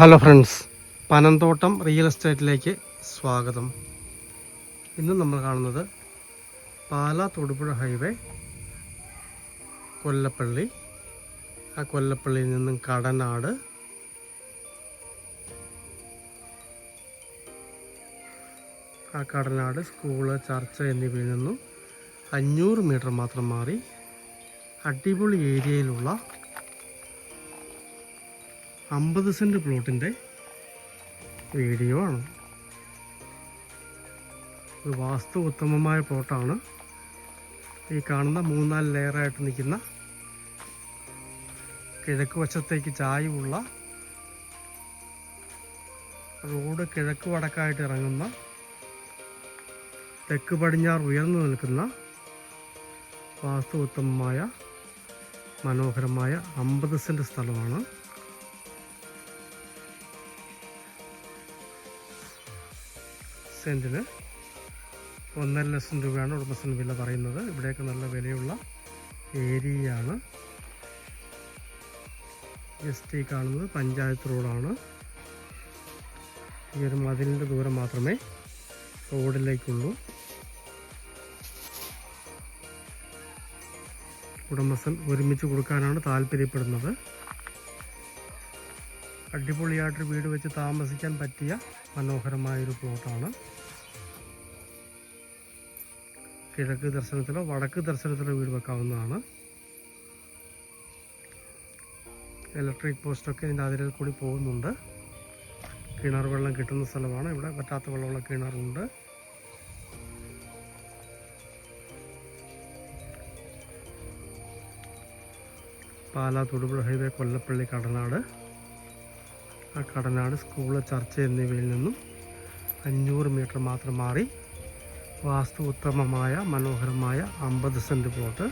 Hello friends Panamthottam real എസ്റ്റേറ്റിലേക്ക് സ്വാഗതം. ഇന്ന് നമ്മൾ കാണുന്നത് പാലാ തൊടുപുഴ ഹൈവേ കൊല്ലപ്പള്ളി. ആ കൊല്ലപ്പള്ളിയിൽ നിന്നും കടനാട്. ആ കടനാട് സ്കൂൾ ചർച്ച് എന്നിവയിൽ നിന്നും അഞ്ഞൂറ് മീറ്റർ മാത്രം മാറി അടിപൊളി ഏരിയയിലുള്ള അമ്പത് സെന്റ് പ്ലോട്ടിന്റെ വീഡിയോ ആണ്. ഒരു വാസ്തു ഉത്തമമായ പ്ലോട്ടാണ്. ഈ കാണുന്ന മൂന്നാൽ ലെയറായിട്ട് നിൽക്കുന്ന കിഴക്ക് വശത്തേക്ക് ചായവുള്ള റോഡ് കിഴക്ക് വടക്കായിട്ട് ഇറങ്ങുന്ന തെക്ക് പടിഞ്ഞാറ് ഉയർന്നു നിൽക്കുന്ന വാസ്തു ഉത്തമമായ മനോഹരമായ അമ്പത് സെന്റ് സ്ഥലമാണ്. സെന്റിന് ഒന്നര ലക്ഷം രൂപയാണ് ഉടമസ്ഥൻ വില പറയുന്നത്. ഇവിടെയൊക്കെ നല്ല വിലയുള്ള ഏരിയയാണ്. ജസ്റ്റ് ഈ കാണുന്നത് പഞ്ചായത്ത് റോഡാണ്. ഈ ഒരു മതിലിന്റെ ദൂരം മാത്രമേ റോഡിലേക്കുള്ളൂ. ഉടമസ്ഥൻ ഒരുമിച്ച് കൊടുക്കാനാണ് താല്പര്യപ്പെടുന്നത്. അടിപൊളിയായിട്ടൊരു വീട് വെച്ച് താമസിക്കാൻ പറ്റിയ മനോഹരമായൊരു പ്ലോട്ടാണ് കിഴക്ക് ദർശനത്തിലോ വടക്ക് ദർശനത്തിലോ വീട് വെക്കാവുന്നതാണ്. ഇലക്ട്രിക് പോസ്റ്റൊക്കെ ഇതിന്റെ അതിരിൽ കൂടി പോകുന്നുണ്ട്. കിണർ വെള്ളം കിട്ടുന്ന സ്ഥലമാണ്. ഇവിടെ പറ്റാത്ത വെള്ളമുള്ള കിണറുണ്ട്. Pala Thodupuzha highway Kollappally Kadanad. Kadanad school church എന്നിവയിൽ നിന്നും അഞ്ഞൂറ് മീറ്റർ മാത്രം മാറി വാസ്തു ഉത്തമമായ മനോഹരമായ അമ്പത് സെന്റ് പ്ലോട്ട്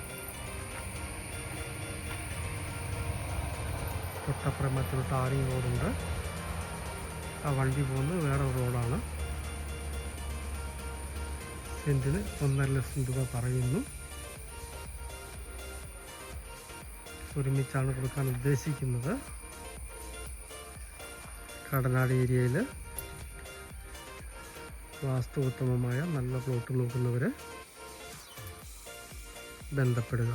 തൊട്ടപ്പുറം മറ്റൊരു ടാറിങ് റോഡുണ്ട്. ആ വണ്ടി പോകുന്നത് വേറെ റോഡാണ്. സെന്റിന് ഒന്നര ലക്ഷം രൂപ പറയുന്നു. ഒരുമിച്ചാണ് കൊടുക്കാൻ ഉദ്ദേശിക്കുന്നത്. കടനാട് ഏരിയയിൽ വാസ്തു ഉത്തമമായ നല്ല പ്ലോട്ട് നോക്കുന്നവരെ ബന്ധപ്പെടുക.